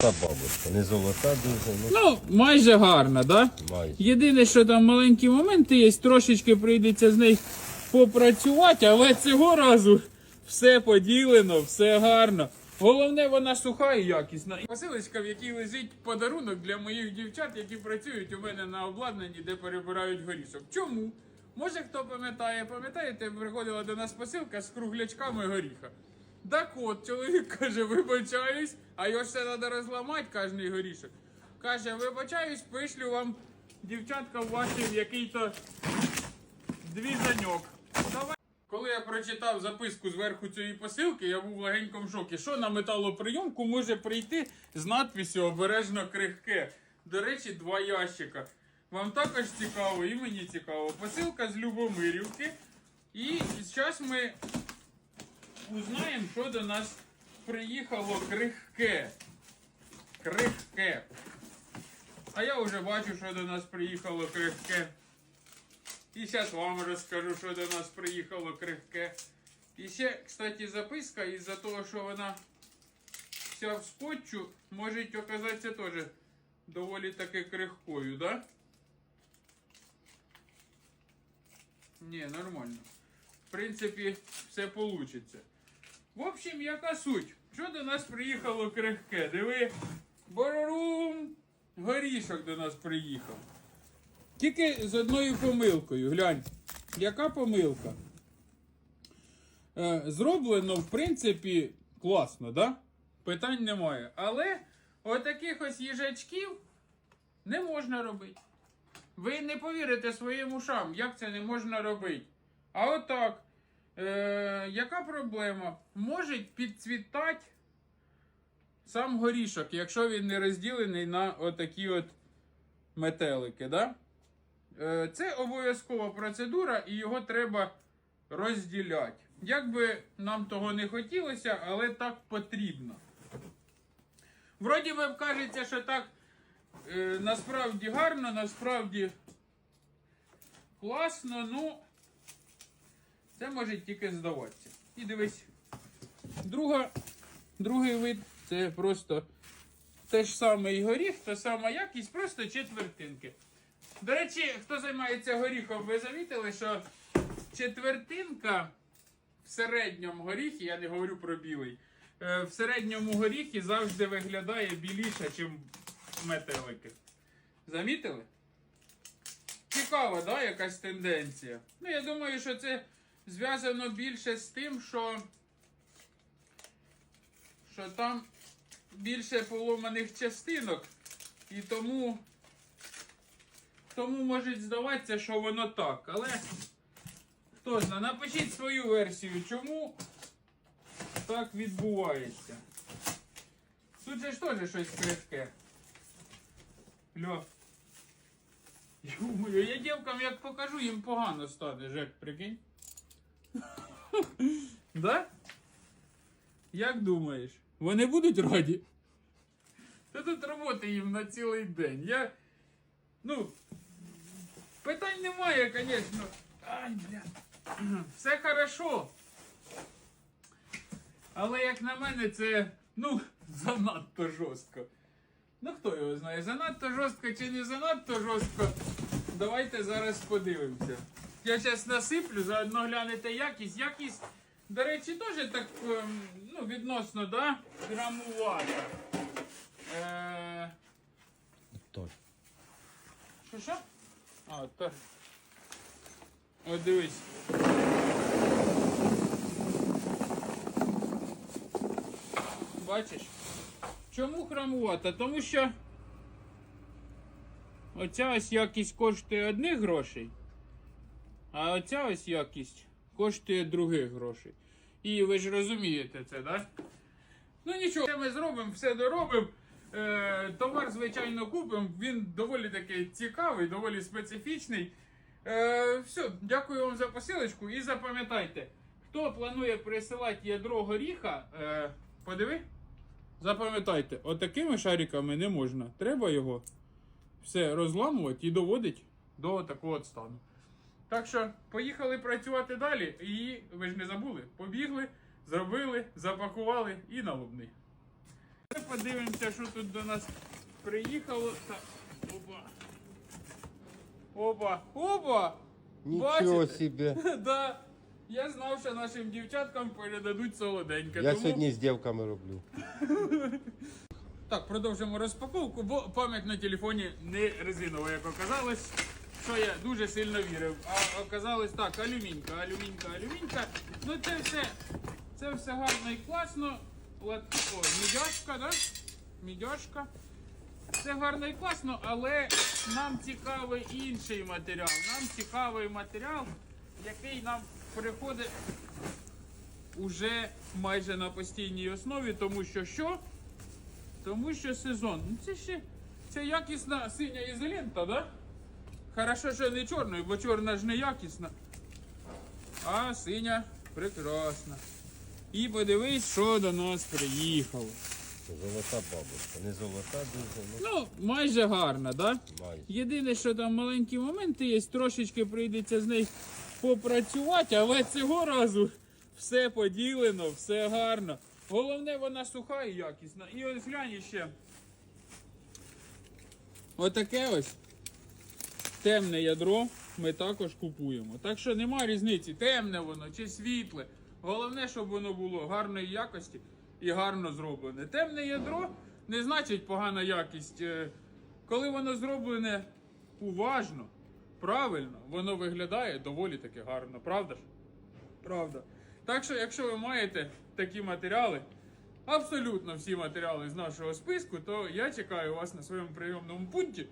Та бабушка, не золота дуже, ну Ну, майже гарна, да? майже. Єдине, що там маленькі моменти є, трошечки прийдеться з нею попрацювати, але цього разу все поділено, все гарно. Головне, вона суха і якісна. І Посилочка, в якій лежить подарунок для моїх дівчат, які працюють у мене на обладнанні, де перебирають горішок. Чому? Може хто пам'ятає, пам'ятаєте, приходила до нас посилка з круглячками горіха. Так от, чоловік каже, вибачаюсь, а його ж все треба розламати, кожний горішок. Каже, вибачаюсь, пришлю вам дівчатка ваші в який-то двізаньок. Коли я прочитав записку зверху цієї посилки, я був в легенькому шокі. Що на металоприйомку може прийти з надписю обережно крихке. До речі, два ящика. Вам також цікаво, і мені цікаво. Посилка з Любомирівки. І зараз ми узнаємо, що до нас приїхало крихке. Крихке. А я вже бачу, що до нас приїхало крихке. І зараз вам розкажу, що до нас приїхало крихке. І ще, кстати, записка, із-за того, що вона вся в скотчу, може оказатися теж доволі таки крихкою, да? Ні, нормально. В принципі, все получиться. В общем, яка суть? Що до нас приїхало крихке? Диви, борорум, горішок до нас приїхав. Тільки з одною помилкою. Глянь, яка помилка? Е, зроблено, в принципі, класно, да? Питань немає. Але отаких ось їжачків не можна робити. Ви не повірите своїм ушам, як це не можна робити. А отак. Е, яка проблема? Може підцвітати сам горішок, якщо він не розділений на отакі от метелики, да? Е, Це обов'язкова процедура і його треба розділяти. Як би нам того не хотілося, але так потрібно. Вроді би кажеться, що так е, насправді гарно, насправді класно, ну це може тільки здаватися. І дивись, друга, другий вид це просто те ж саме і горіх, та сама якість, просто четвертинки. До речі, хто займається горіхом, ви замітили, що четвертинка в середньому горіхі, я не говорю про білий, е, в середньому горіхі завжди виглядає біліше, ніж метелики. Замітили? Цікава, да, якась тенденція. Ну, я думаю, що це зв'язано більше з тим, що, що там більше поломаних частинок, і тому тому може здаватися, що воно так. Але хто знає, напишіть свою версію, чому так відбувається. Тут же ж теж щось крихке. Льо. Ё-моё, я дівкам як покажу, їм погано стане, Жек, прикинь. Да? Як думаєш? Вони будуть раді? Та тут роботи їм на цілий день. Я. Ну, Питань немає, звісно. Ай, бля. Все хорошо. Але як на мене, це ну, занадто жорстко. Ну хто його знає, занадто жорстко чи не занадто жорстко. Давайте зараз подивимося. Я зараз насиплю, заодно глянете якість. Якість, до речі, теж так ем, ну, відносно, да? Грамувата. Е, що що? А, так. От дивись. Бачиш? Чому храмувати? Тому що оця ось якість коштує одних грошей, а оця ось якість коштує других грошей. І ви ж розумієте це, так? Ну нічого, це ми зробимо, все доробимо. Е, товар, звичайно, купимо. Він доволі таки цікавий, доволі специфічний. Е, все, дякую вам за посилочку і запам'ятайте, хто планує присилати ядро горіха, е, подиви. Запам'ятайте, отакими шариками не можна. Треба його все розламувати і доводити до такого стану. Так що, поїхали працювати далі. І ви ж не забули, побігли, зробили, запакували і на лубний. Подивимося, що тут до нас приїхало. Так, опа. Опа, опа! Нічого Бачите? собі. Да. Я знав, що нашим дівчаткам передадуть солоденьке. Я тому... сьогодні з дівками роблю. Так, продовжимо розпаковку, бо пам'ять на телефоні не резинова, як оказалось, що я дуже сильно вірив. А оказалось так, алюмінька, алюмінька, алюмінька. Ну це все, це все гарно і класно. Мідяшка, да? Мідяшка. Це гарно і класно, але нам цікавий інший матеріал. Нам цікавий матеріал, який нам приходить уже майже на постійній основі, тому що що? Тому що сезон. Ну це ще це якісна синя ізолента, да? Хорошо, що не чорною, бо чорна ж не якісна. А синя прекрасна. І подивись, що до нас приїхало. Золота бабушка. Не золота дуже, ну Ну, майже гарна, да? майже. Єдине, що там маленькі моменти є, трошечки прийдеться з нею попрацювати, але цього разу все поділено, все гарно. Головне, вона суха і якісна. І ось глянь ще. Отаке ось темне ядро ми також купуємо. Так що нема різниці, темне воно чи світле. Головне, щоб воно було гарної якості і гарно зроблене. Темне ядро не значить погана якість. Е, Коли воно зроблене уважно, правильно, воно виглядає доволі таки гарно, правда ж? Правда. Так що, якщо ви маєте такі матеріали, абсолютно всі матеріали з нашого списку, то я чекаю вас на своєму прийомному пункті.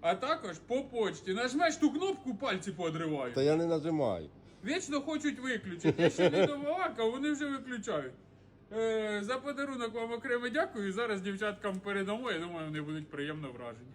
А також по почті. Нажмеш ту кнопку, пальці подривають. Та я не нажимаю. Вічно хочуть виключити. Я ще не домовакав, вони вже виключають. Е, за подарунок вам окремо дякую. Зараз дівчаткам передамо. Я думаю, вони будуть приємно вражені.